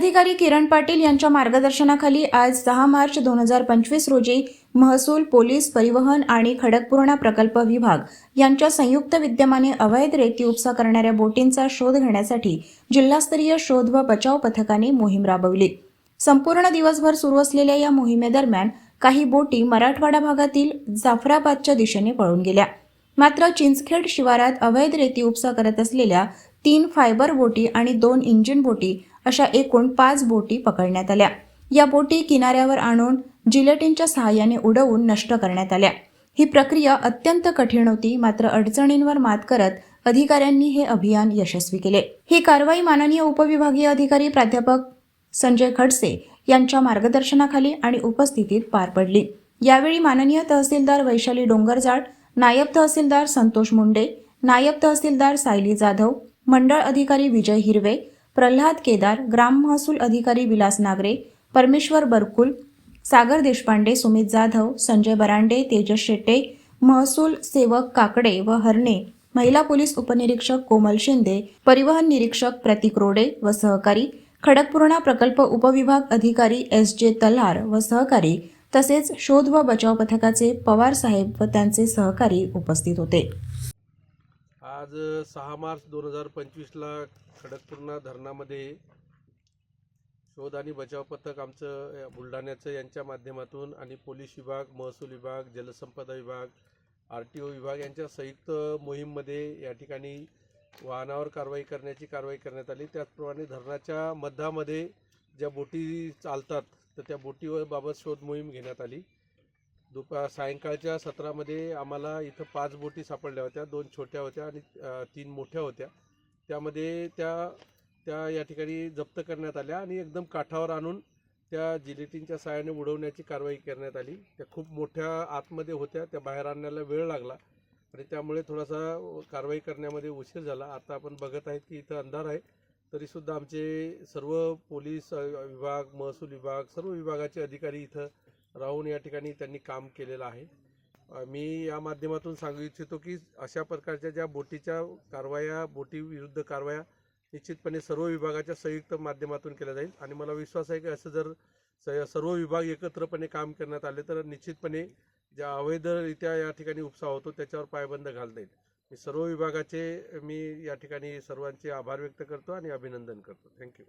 अधिकारी किरण पाटील यांच्या मार्गदर्शनाखाली आज दहा मार्च दोन हजार पंचवीस रोजी महसूल पोलीस परिवहन आणि खडकपूर्णा प्रकल्प विभाग यांच्या संयुक्त विद्यमाने अवैध रेती उपसा करणाऱ्या बोटींचा शोध घेण्यासाठी जिल्हास्तरीय शोध व बचाव पथकाने मोहीम राबवली. संपूर्ण दिवसभर सुरू असलेल्या या मोहिमेदरम्यान काही बोटी मराठवाडा भागातील जाफराबादच्या दिशेने पळून गेल्या. मात्र चिंचखेड शिवारात अवैध रेती उपसा करत असलेल्या तीन फायबर बोटी आणि दोन इंजिन बोटी अशा एकूण पाच बोटी पकडण्यात आल्या. या बोटी किनाऱ्यावर आणून जिलेटिनच्या सहाय्याने उडवून नष्ट करण्यात आल्या. ही प्रक्रिया अत्यंत कठीण होती मात्र अडचणींवर मात करत अधिकाऱ्यांनी हे अभियान यशस्वी केले. ही कारवाई माननीय उपविभागीय अधिकारी प्राध्यापक संजय खडसे यांच्या मार्गदर्शनाखाली आणि उपस्थितीत पार पडली. यावेळी माननीय तहसीलदार वैशाली डोंगरजाड नायब तहसीलदार संतोष मुंडे नायब तहसीलदार सायली जाधव मंडळ अधिकारी विजय हिरवे प्रल्हाद केदार ग्राम महसूल अधिकारी विलास नागरे परमेश्वर बरकुल सागर देशपांडे सुमित जाधव संजय बरांडे तेजस शेट्टे महसूल सेवक काकडे व हरणे महिला पोलीस उपनिरीक्षक कोमल शिंदे परिवहन निरीक्षक प्रतीक रोडे व सहकारी खडकपूर्णा प्रकल्प उपविभाग अधिकारी एस जे तल्हार व सहकारी तसेच शोध व बचाव पथकाचे पवार साहेब व त्यांचे सहकारी उपस्थित होते. आज सहा मार्च दोन हजार पंचवीसला खडकपूर्णा धरणामध्ये शोध आणि बचाव पथक आमचं बुलढाण्याचं यांच्या माध्यमातून आणि पोलीस विभाग महसूल विभाग जलसंपदा विभाग आर टी ओ विभाग यांच्या संयुक्त मोहीममध्ये या ठिकाणी वाहनावर कारवाई करण्याची कारवाई करण्यात आली. त्याचप्रमाणे धरणाच्या मध्यामध्ये ज्या बोटी चालतात तर त्या बोटीवर बाबत शोध मोहीम घेण्यात आली. दुपार सायंकाळच्या सत्रामध्ये आम्हाला इथं पाच बोटी सापडल्या होत्या. दोन छोट्या होत्या आणि तीन मोठ्या होत्या. त्यामध्ये त्या त्या या ठिकाणी जप्त करण्यात आल्या आणि एकदम काठावर आणून त्या जिलेटिनच्या सहाय्याने उडवण्याची कारवाई करण्यात आली. त्या खूप मोठ्या आतमध्ये होत्या. त्या बाहेर आणण्याला वेळ लागला आणि त्यामुळे थोडासा कारवाई करण्यामध्ये उशीर झाला. आता आपण बघत आहेत की इथं अंधार आहे. तरीसुद्धा आमचे सर्व पोलीस विभाग महसूल विभाग सर्व विभागाचे अधिकारी इथं राहून या ठिकाणी त्यांनी काम केलेलं आहे. मी या माध्यमातून सांगू इच्छितो की अशा प्रकारच्या ज्या बोटीच्या कारवाया बोटी विरुद्ध कारवाया निश्चितपणे सर्व विभागाच्या संयुक्त माध्यमातून केल्या जाईल. आणि मला विश्वास आहे की असं जर स- सर्व विभाग एकत्रपणे काम करण्यात आले तर निश्चितपणे ज्या अवैधरित्या या ठिकाणी उपसा होतो त्याच्यावर पायबंद घालता येईल. मी सर्व विभागाचे मी या ठिकाणी सर्वांचे आभार व्यक्त करतो आणि अभिनंदन करतो. थँक्यू